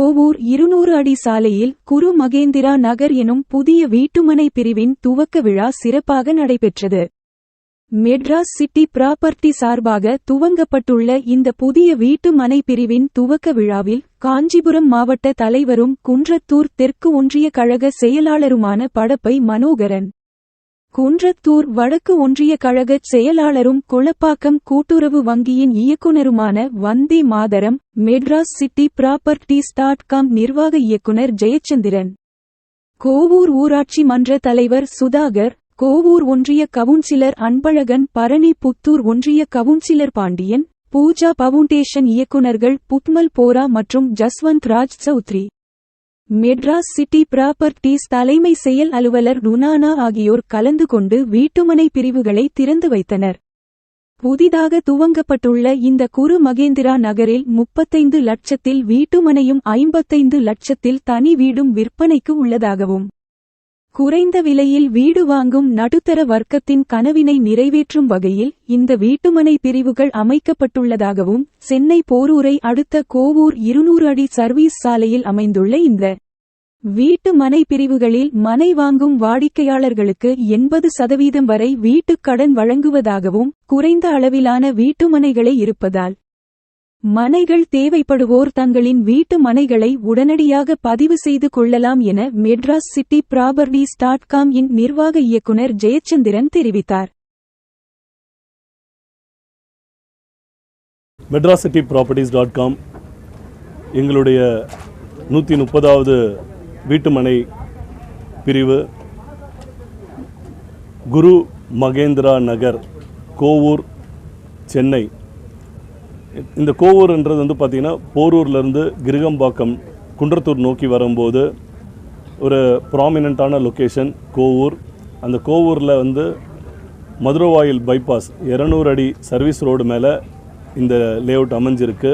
கோவூர் இருநூறு அடி சாலையில் குரு மகேந்திரா நகர் எனும் புதிய வீட்டுமனை பிரிவின் துவக்க விழா சிறப்பாக நடைபெற்றது. மெட்ராஸ் சிட்டி ப்ராப்பர்ட்டி சார்பாக துவங்கப்பட்டுள்ள இந்த புதிய வீட்டு மனை பிரிவின் துவக்க விழாவில் காஞ்சிபுரம் மாவட்ட தலைவரும் குன்றத்தூர் தெற்கு ஒன்றிய கழக செயலாளருமான படப்பை மனோகரன் குன்றத்தூர் வடக்கு ஒன்றிய கழகச் செயலாளரும் குளப்பாக்கம் கூட்டுறவு வங்கியின் இயக்குனருமான Vande Mataram Madras city properties dot com நிர்வாக இயக்குனர் ஜெயச்சந்திரன். கோவூர் ஊராட்சி மன்ற தலைவர் சுதாகர் கோவூர் ஒன்றிய கவுன்சிலர் அன்பழகன் பரணி புத்தூர் ஒன்றிய கவுன்சிலர் பாண்டியன் பூஜா பவுண்டேஷன் இயக்குநர்கள் புத்மல் போரா மற்றும் ஜஸ்வந்த் ராஜ் சௌத்ரி. மெட்ராஸ் சிட்டி ப்ராப்பர்ட்டிஸ் தலைமை செயல் அலுவலர் ருனானா ஆகியோர் கலந்து கொண்டு வீட்டுமனை பிரிவுகளை திறந்து வைத்தனர். புதிதாக துவங்கப்பட்டுள்ள இந்த குரு மகேந்திரா நகரில் முப்பத்தைந்து லட்சத்தில் வீட்டுமனையும் ஐம்பத்தைந்து லட்சத்தில் தனி வீடும் விற்பனைக்கு உள்ளதாகவும் குறைந்த விலையில் வீடு வாங்கும் நடுத்தர வர்க்கத்தின் கனவினை நிறைவேற்றும் வகையில் இந்த வீட்டுமனை பிரிவுகள் அமைக்கப்பட்டுள்ளதாகவும் சென்னை போரூரை அடுத்த கோவூர் இருநூறு அடி சர்வீஸ் சாலையில் அமைந்துள்ள இந்த வீட்டு மனை பிரிவுகளில் மனை வாங்கும் வாடிக்கையாளர்களுக்கு எண்பது சதவீதம் வரை வீட்டுக் கடன் வழங்குவதாகவும் குறைந்த அளவிலான வீட்டுமனைகளே இருப்பதால் மனைகள் தேவைப்படுவோர் தங்களின் வீட்டு மனைகளை உடனடியாக பதிவு செய்து கொள்ளலாம் என Madras city properties dot com இன் நிர்வாக இயக்குனர் ஜெயச்சந்திரன் தெரிவித்தார். Madras city properties dot com எங்களுடைய நூற்றி முப்பதாவது வீட்டுமனை பிரிவு. குரு மகேந்திரா நகர் கோவூர் சென்னை. இந்த கோவூர்ன்றது வந்து பார்த்திங்கன்னா போரூர்லேருந்து கிருகம்பாக்கம் குன்றத்தூர் நோக்கி வரும்போது ஒரு ப்ராமினண்ட்டான லொக்கேஷன் கோவூர். அந்த கோவூரில் வந்து மதுரவாயில் பைபாஸ் இரநூறு அடி சர்வீஸ் ரோடு மேலே இந்த லேஅவுட் அமைஞ்சிருக்கு.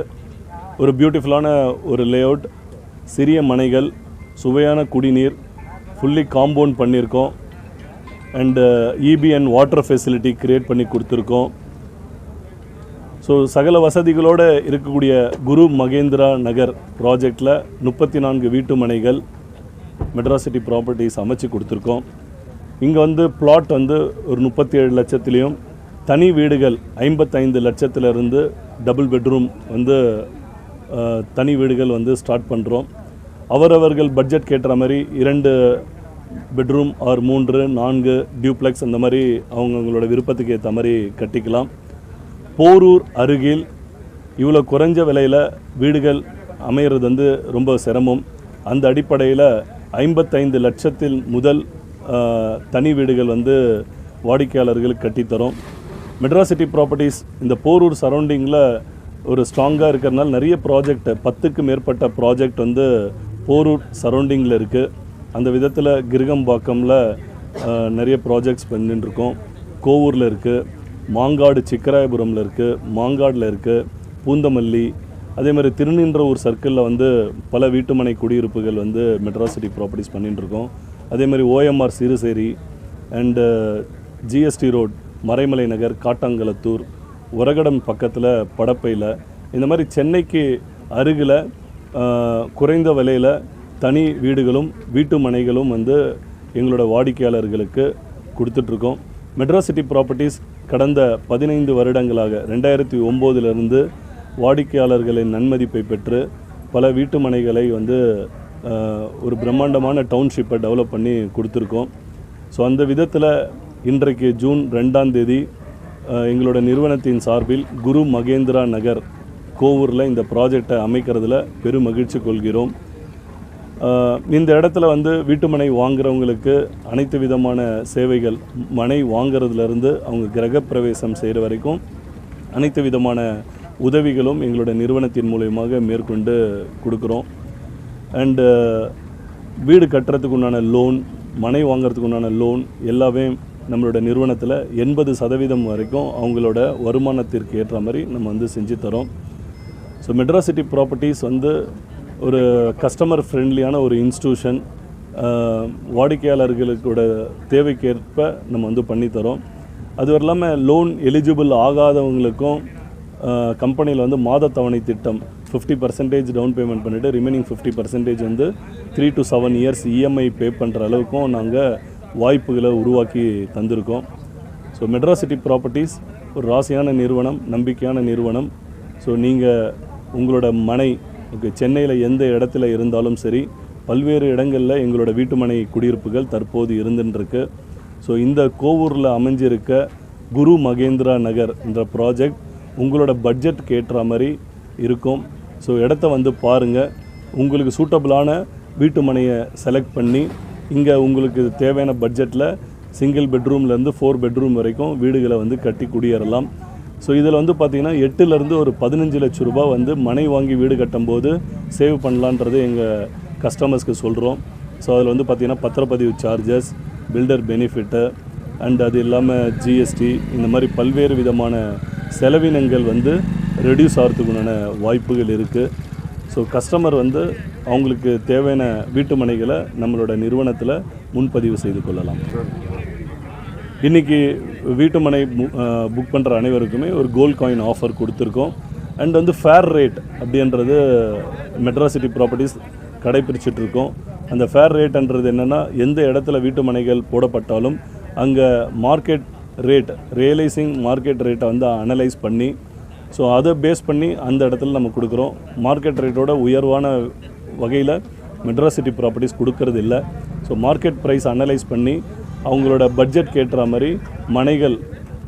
ஒரு பியூட்டிஃபுல்லான ஒரு லேஅவுட் சிறிய மனைகள் சுவையான குடிநீர் ஃபுல்லி காம்பவுண்ட் பண்ணியிருக்கோம். And EB and water facility create பண்ணி கொடுத்துருக்கோம். ஸோ சகல வசதிகளோடு இருக்கக்கூடிய குரு மகேந்திரா நகர் ப்ராஜெக்டில் முப்பத்தி நான்கு வீட்டு மனைகள் ப்ராப்பர்ட்டிஸ் அமைச்சு கொடுத்துருக்கோம். இங்கே வந்து பிளாட் வந்து ஒரு முப்பத்தி ஏழு லட்சத்துலேயும் தனி வீடுகள் ஐம்பத்தைந்து லட்சத்திலிருந்து டபுள் பெட்ரூம் வந்து தனி வீடுகள் வந்து ஸ்டார்ட் பண்ணுறோம் அவரவர்கள் பட்ஜெட் கேட்டுற மாதிரி இரண்டு பெட்ரூம் ஆர் மூன்று நான்கு டியூப்ளெக்ஸ் அந்த மாதிரி அவங்கவுங்களோட விருப்பத்துக்கு ஏற்ற மாதிரி கட்டிக்கலாம். போரூர் அருகில் இவ்வளோ குறைஞ்ச விலையில் வீடுகள் அமையிறது வந்து ரொம்ப சிரமம். அந்த அடிப்படையில் ஐம்பத்தைந்து லட்சத்தில் முதல் தனி வீடுகள் வந்து வாடிக்கையாளர்களுக்கு கட்டித்தரும் மெட்ராஸ் சிட்டி ப்ராப்பர்ட்டிஸ் இந்த போரூர் சரௌண்டிங்கில் ஒரு ஸ்ட்ராங்காக இருக்கிறதுனால நிறைய ப்ராஜெக்ட் பத்துக்கு மேற்பட்ட ப்ராஜெக்ட் வந்து போரூர் சரௌண்டிங்கில் இருக்குது அந்த விதத்தில் கிருகம்பாக்கமில் நிறைய ப்ராஜெக்ட்ஸ் பண்ணிட்டுருக்கோம். கோவூரில் இருக்குது மாங்காடு சிக்கராயபுரமில் இருக்குது மாங்காடில் இருக்குது பூந்தமல்லி அதே மாதிரி திருநின்றவூர் சர்க்கிளில் வந்து பல வீட்டுமனை குடியிருப்புகள் வந்து மெட்ராசிட்டி ப்ராப்பர்ட்டிஸ் பண்ணிட்டு அதே மாதிரி OMR Siruseri and uh, GST road Maraimalai Nagar Kattankulathur Oragadam பக்கத்தில் படப்பையில். இந்த மாதிரி சென்னைக்கு அருகில் uh, குறைந்த விலையில் தனி வீடுகளும் வீட்டு மனைகளும் வந்து எங்களோட வாடிக்கையாளர்களுக்கு கொடுத்துட்ருக்கோம் மெட்ராஸ் சிட்டி ப்ராப்பர்ட்டிஸ் கடந்த பதினைந்து வருடங்களாக ரெண்டாயிரத்தி ஒம்போதிலிருந்து வாடிக்கையாளர்களின் நன்மதிப்பை பெற்று பல வீட்டு மனைகளை வந்து ஒரு பிரம்மாண்டமான டவுன்ஷிப்பை டெவலப் பண்ணி கொடுத்துருக்கோம். ஸோ அந்த விதத்தில் இன்றைக்கு ஜூன் ரெண்டாம் தேதி எங்களோட நிறுவனத்தின் சார்பில் குரு மகேந்திரா நகர் கோவூரில் இந்த ப்ராஜெக்டை அமைக்கிறதுல பெரும் மகிழ்ச்சி கொள்கிறோம். இந்த இடத்துல வந்து வீட்டுமனை வாங்குறவங்களுக்கு அனைத்து விதமான சேவைகள் மனை வாங்குறதுலேருந்து அவங்க கிரகப்பிரவேசம் செய்கிற வரைக்கும் அனைத்து விதமான உதவிகளும் எங்களோட நிறுவனத்தின் மூலயமாக மேற்கொண்டு கொடுக்குறோம். அண்டு வீடு கட்டுறதுக்கு உண்டான லோன் மனை வாங்கிறதுக்கு உண்டான லோன் எல்லாமே நம்மளோட நிறுவனத்தில் எண்பது சதவீதம் வரைக்கும் அவங்களோட வருமானத்திற்கு ஏற்ற மாதிரி நம்ம வந்து செஞ்சு தரோம். ஸோ மெட்ராசிட்டி ப்ராப்பர்ட்டிஸ் வந்து ஒரு கஸ்டமர் ஃப்ரெண்ட்லியான ஒரு இன்ஸ்டியூஷன் வாடிக்கையாளர்களுக்கோட தேவைக்கேற்ப நம்ம வந்து பண்ணித்தரோம் அது இல்லாமல் லோன் எலிஜிபிள் ஆகாதவங்களுக்கும் கம்பெனியில் வந்து மாத தவணை திட்டம் ஃபிஃப்டி பர்சன்டேஜ் டவுன் பேமெண்ட் பண்ணிவிட்டு ரிமைனிங் ஃபிஃப்டி பர்சன்டேஜ் வந்து three to seven years EMI pay பண்ணுற அளவுக்கும் நாங்கள் வாய்ப்புகளை உருவாக்கி தந்திருக்கோம். ஸோ மெட்ராசிட்டி ப்ராப்பர்ட்டிஸ் ஒரு ராசியான நிறுவனம் நம்பிக்கையான நிறுவனம். ஸோ நீங்கள் உங்களோட மனை ஓகே சென்னையில் எந்த இடத்துல இருந்தாலும் சரி பல்வேறு இடங்களில் எங்களோட வீட்டுமனை குடியிருப்புகள் தற்போது இருந்துருக்கு ஸோ இந்த கோவூரில் அமைஞ்சிருக்க குரு மகேந்திரா நகர் என்ற ப்ராஜெக்ட் உங்களோட பட்ஜெட் கேட்டுற மாதிரி இருக்கும். ஸோ இடத்த வந்து பாருங்கள் உங்களுக்கு சூட்டபிளான வீட்டு மனையை செலக்ட் பண்ணி இங்கே உங்களுக்கு தேவையான பட்ஜெட்டில் சிங்கிள் பெட்ரூம்லேருந்து ஃபோர் பெட்ரூம் வரைக்கும் வீடுகளை வந்து கட்டி குடியேறலாம். ஸோ இதில் வந்து பார்த்திங்கன்னா எட்டுலேருந்து ஒரு பதினஞ்சு லட்ச ரூபாய் வந்து மனை வாங்கி வீடு கட்டும்போது சேவ் பண்ணலான்றது எங்கள் கஸ்டமர்ஸ்க்கு சொல்கிறோம் ஸோ அதில் வந்து பார்த்திங்கன்னா பத்திரப்பதிவு சார்ஜஸ் பில்டர் பெனிஃபிட்டு அண்ட் அது இல்லாமல் ஜிஎஸ்டி இந்த மாதிரி பல்வேறு விதமான செலவினங்கள் வந்து ரெடியூஸ் ஆகிறதுக்குண்டான வாய்ப்புகள் இருக்குது ஸோ கஸ்டமர் வந்து அவங்களுக்கு தேவையான வீட்டு மனைகளை நம்மளோட நிறுவனத்தில் முன்பதிவு செய்து கொள்ளலாம். இன்றைக்கி வீட்டு மனை புக் பண்ணுற அனைவருக்குமே ஒரு கோல்ட் காயின் ஆஃபர் கொடுத்துருக்கோம். அண்ட் வந்து ஃபேர் ரேட் அப்படின்றது மெட்ராசிட்டி ப்ராப்பர்ட்டிஸ் கடைப்பிடிச்சிட்ருக்கோம் அந்த ஃபேர் ரேட்ன்றது என்னென்னா எந்த இடத்துல வீட்டு மனைகள் போடப்பட்டாலும் அங்கே மார்க்கெட் ரேட் ரியலைசிங் மார்க்கெட் ரேட்டை வந்து அனலைஸ் பண்ணி ஸோ அதை பேஸ் பண்ணி அந்த இடத்துல நம்ம கொடுக்குறோம். மார்க்கெட் ரேட்டோட உயர்வான வகையில் மெட்ராசிட்டி ப்ராப்பர்ட்டிஸ் கொடுக்கறது இல்லை. ஸோ மார்க்கெட் ப்ரைஸ் அனலைஸ் பண்ணி அவங்களோட பட்ஜெட் கேட்டுற மாதிரி மனைகள்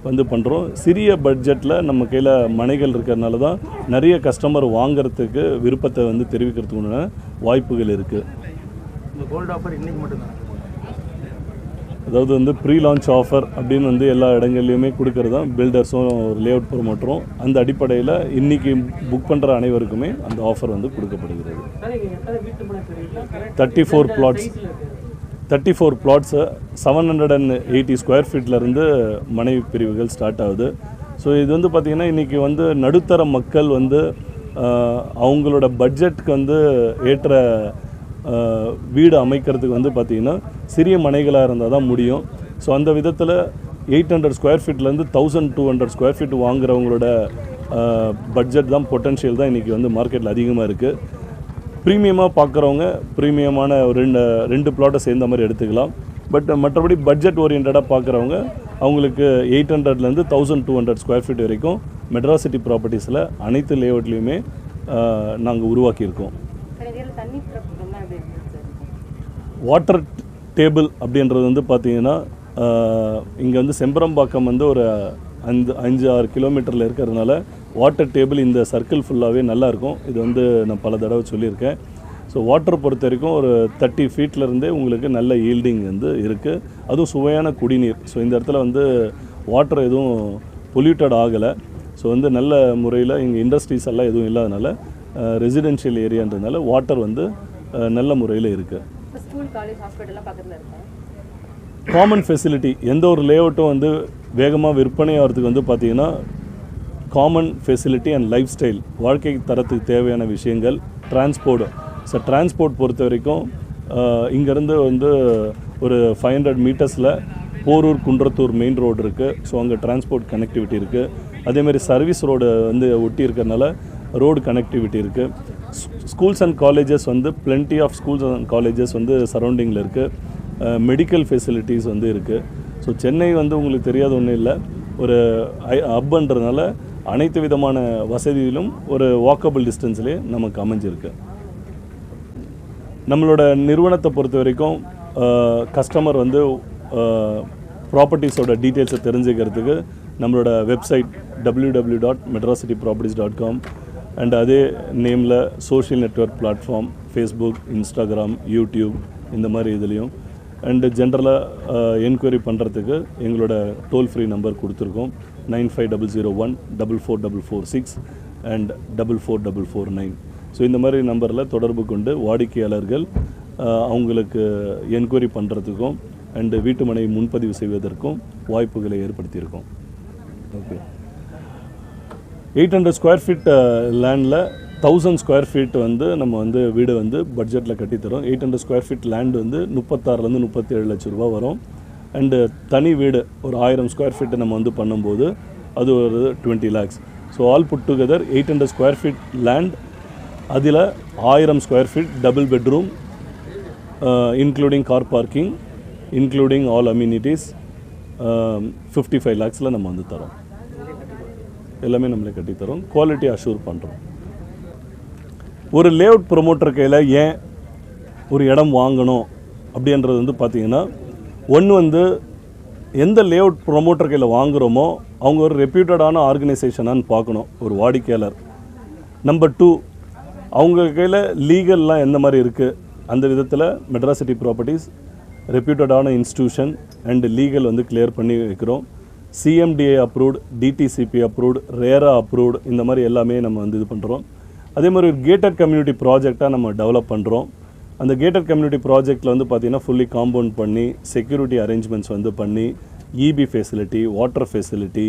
வந்து பண்ணுறோம் சிறிய பட்ஜெட்டில் நம்ம கையில் மனைகள் இருக்கிறதுனால தான் நிறைய கஸ்டமர் வாங்குறதுக்கு விருப்பத்தை வந்து தெரிவிக்கிறதுக்குண்டான வாய்ப்புகள் இருக்குது அதாவது வந்து ப்ரீ லான்ச் ஆஃபர் அப்படின்னு வந்து எல்லா இடங்கள்லையுமே கொடுக்கறது தான். பில்டர்ஸும் ஒரு லே அவுட் ப்ரொமோட்டரும் அந்த அடிப்படையில் இன்றைக்கி புக் பண்ணுற அனைவருக்குமே அந்த ஆஃபர் வந்து கொடுக்கப்படுகிறது. Thirty four plots thirty four plots seven hundred and eighty square ஃபீட்லேருந்து மனை பிரிவுகள் ஸ்டார்ட் ஆகுது. ஸோ இது வந்து பார்த்திங்கன்னா இன்றைக்கி வந்து நடுத்தர மக்கள் வந்து அவங்களோட பட்ஜெட்டுக்கு வந்து ஏற்ற வீடு அமைக்கிறதுக்கு வந்து பார்த்திங்கன்னா சிறிய மனைகளாக இருந்தால் தான் முடியும். ஸோ அந்த விதத்தில் eight hundred square ஃபீட்லேருந்து thousand two hundred square feet வாங்குறவங்களோட budget தான் பொட்டன்ஷியல் தான் இன்றைக்கி வந்து மார்க்கெட்டில் அதிகமாக இருக்குது ப்ரீமியமாக பார்க்குறவங்க ப்ரீமியமான ஒரு ரெண்டு ரெண்டு பிளாட்டை சேர்ந்த மாதிரி எடுத்துக்கலாம். பட் மற்றபடி பட்ஜெட் ஓரியன்டாக பார்க்குறவங்க அவங்களுக்கு எயிட் ஹண்ட்ரட்லேருந்து thousand two hundred square feet வரைக்கும் மெட்ராசிட்டி ப்ராப்பர்ட்டிஸில் அனைத்து லேஅவுட்லேயுமே நாங்கள் உருவாக்கியிருக்கோம். வாட்டர் டேபிள் அப்படின்றது வந்து பார்த்தீங்கன்னா இங்கே வந்து செம்பரம்பாக்கம் வந்து ஒரு அஞ்சு அஞ்சு ஆறு கிலோமீட்டரில் இருக்கிறதுனால வாட்டர் டேபிள் இந்த சர்க்கிள் ஃபுல்லாகவே நல்லாயிருக்கும் இது வந்து நான் பல தடவை சொல்லியிருக்கேன். ஸோ வாட்டர் பொறுத்த வரைக்கும் ஒரு தேர்ட்டி ஃபீட்லேருந்தே உங்களுக்கு நல்ல ஈல்டிங் வந்து இருக்குது அதுவும் சுவையான குடிநீர். ஸோ இந்த இடத்துல வந்து வாட்டர் எதுவும் பொல்யூட்டட் ஆகலை. ஸோ வந்து நல்ல முறையில் இங்கே இண்டஸ்ட்ரீஸ் எல்லாம் எதுவும் இல்லாதனால ரெசிடென்ஷியல் ஏரியான்றதுனால வாட்டர் வந்து நல்ல முறையில் இருக்குது காமன் ஃபெசிலிட்டி எந்த ஒரு லேஅவுட்டும் வந்து வேகமாக விற்பனை ஆகிறதுக்கு வந்து பார்த்தீங்கன்னா common facility and lifestyle வாழ்க்கை தரத்துக்கு தேவையான விஷயங்கள் டிரான்ஸ்போர்ட் ஸோ டிரான்ஸ்போர்ட் பொறுத்த வரைக்கும் இங்கேருந்து வந்து ஒரு ஃபைவ் ஹண்ட்ரட் மீட்டர்ஸில் போரூர் குன்றத்தூர் மெயின் ரோடு இருக்குது ஸோ அங்கே டிரான்ஸ்போர்ட் கனெக்டிவிட்டி இருக்குது அதேமாதிரி சர்வீஸ் ரோடு வந்து ஒட்டி இருக்கிறதுனால ரோடு கனெக்டிவிட்டி இருக்குது ஸ்கூல்ஸ் அண்ட் காலேஜஸ் வந்து plenty of schools and colleges வந்து சரௌண்டிங்கில் இருக்குது மெடிக்கல் ஃபெசிலிட்டிஸ் வந்து இருக்குது ஸோ சென்னை வந்து உங்களுக்கு தெரியாத ஒன்றும் இல்லை. ஒரு ஹப்ன்றதுனால அனைத்து விதமான வசதியிலும் ஒரு வாக்கபிள் டிஸ்டன்ஸ்லேயே நமக்கு அமைஞ்சிருக்கு. நம்மளோட நிறுவனத்தை பொறுத்த வரைக்கும் கஸ்டமர் வந்து ப்ராப்பர்ட்டிஸோட டீட்டெயில்ஸை தெரிஞ்சுக்கிறதுக்கு நம்மளோட website W W dot Madras city properties dot com and அதே நேமில் social network platform Facebook Instagram YouTube இந்த மாதிரி இதுலேயும் அண்டு ஜென்ரலாக என்கொயரி பண்ணுறதுக்கு எங்களோட டோல் ஃப்ரீ நம்பர் கொடுத்துருக்கோம். Nine five double zero one double four double four six and double four double four nine. So இந்த மாதிரி நம்பரில் தொடர்பு கொண்டு வாடிக்கையாளர்கள் uh, அவங்களுக்கு என்கொயரி பண்ணுறதுக்கும் அண்டு வீட்டுமனை முன்பதிவு செய்வதற்கும் வாய்ப்புகளை ஏற்படுத்தியிருக்கோம். Okay eight hundred square feet லேண்டில் தௌசண்ட் ஸ்கொயர் ஃபீட் வந்து நம்ம வந்து வீடு வந்து பட்ஜெட்டில் கட்டித்தரோம். Eight hundred square feet land வந்து முப்பத்தாறுலேருந்து முப்பத்தேழு லட்ச ரூபா வரும். அண்டு தனி வீடு ஒரு ஆயிரம் ஸ்கொயர் ஃபீட்டு நம்ம வந்து பண்ணும்போது அது ஒரு twenty lakhs so all put together eight hundred square feet land அதில் ஆயிரம் square feet double bedroom including car parking including all amenities fifty five லேக்ஸில் நம்ம வந்து தரோம். எல்லாமே நம்மளே கட்டித்தரோம். குவாலிட்டி அஷூர் பண்ணுறோம் ஒரு லேஅவுட் ப்ரொமோட்டர் கையில் ஏன் ஒரு இடம் வாங்கணும் அப்படின்றது வந்து பார்த்திங்கன்னா ஒன்று வந்து எந்த லேஅவுட் ப்ரொமோட்டர் கையில் வாங்குகிறோமோ அவங்க ஒரு ரெப்யூட்டடான ஆர்கனைசேஷனான்னு பார்க்கணும் ஒரு வாடிக்கையாளர். நம்பர் டூ அவங்க கையில் லீகல்லாம் எந்த மாதிரி இருக்குது அந்த விதத்தில் மெட்ராஸ் சிட்டி ப்ராப்பர்ட்டிஸ் ரெப்யூட்டடான இன்ஸ்டியூஷன் அண்டு லீகல் வந்து கிளியர் பண்ணி வைக்கிறோம். CMDA approved DTCP approved RERA approved இந்த மாதிரி எல்லாமே நம்ம வந்து இது பண்ணுறோம் அதே மாதிரி ஒரு கேட்டட் கம்யூனிட்டி ப்ராஜெக்டாக நம்ம டெவலப் பண்ணுறோம் அந்த கேட்டட் கம்யூனிட்டி ப்ராஜெக்ட்டில் வந்து பார்த்திங்கன்னா ஃபுல்லி காம்பவுண்ட் பண்ணி செக்யூரிட்டி அரேஞ்ச்மெண்ட்ஸ் வந்து பண்ணி EB facility water facility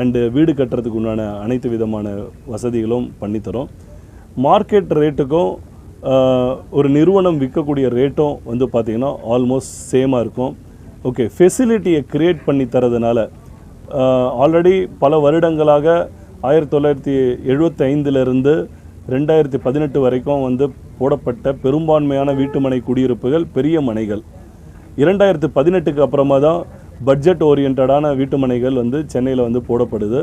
and வீடு கட்டுறதுக்கு உண்டான அனைத்து விதமான வசதிகளும் பண்ணித்தரோம் மார்க்கெட் ரேட்டுக்கும் ஒரு நிறுவனம் விற்கக்கூடிய ரேட்டும் வந்து பார்த்திங்கன்னா ஆல்மோஸ்ட் சேமாக இருக்கும். ஓகே ஃபெசிலிட்டியை க்ரியேட் பண்ணி தரதுனால ஆல்ரெடி பல வருடங்களாக ஆயிரத்தி தொள்ளாயிரத்தி எழுபத்தைந்துலேருந்து ரெண்டாயிரத்தி பதினெட்டு வரைக்கும் வந்து போடப்பட்ட பெரும்பான்மையான வீட்டுமனை குடியிருப்புகள் பெரிய மனைகள். இரண்டாயிரத்து பதினெட்டுக்கு அப்புறமா தான் பட்ஜெட் ஓரியன்டான வீட்டுமனைகள் வந்து சென்னையில் வந்து போடப்படுது.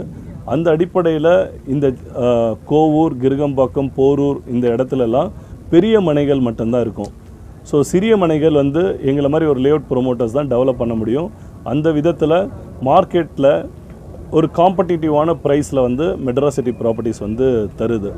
அந்த அடிப்படையில் இந்த கோவூர் கிருகம்பாக்கம் போரூர் இந்த இடத்துலலாம் பெரிய மனைகள் மட்டும்தான் இருக்கும். ஸோ சிறிய மனைகள் வந்து எங்களை மாதிரி ஒரு லேஅவுட் ப்ரொமோட்டர்ஸ் தான் டெவலப் பண்ண முடியும். அந்த விதத்தில் மார்க்கெட்டில் ஒரு காம்படிட்டிவான ப்ரைஸில் வந்து மெட்ராசிட்டி ப்ராப்பர்ட்டிஸ் வந்து தருது.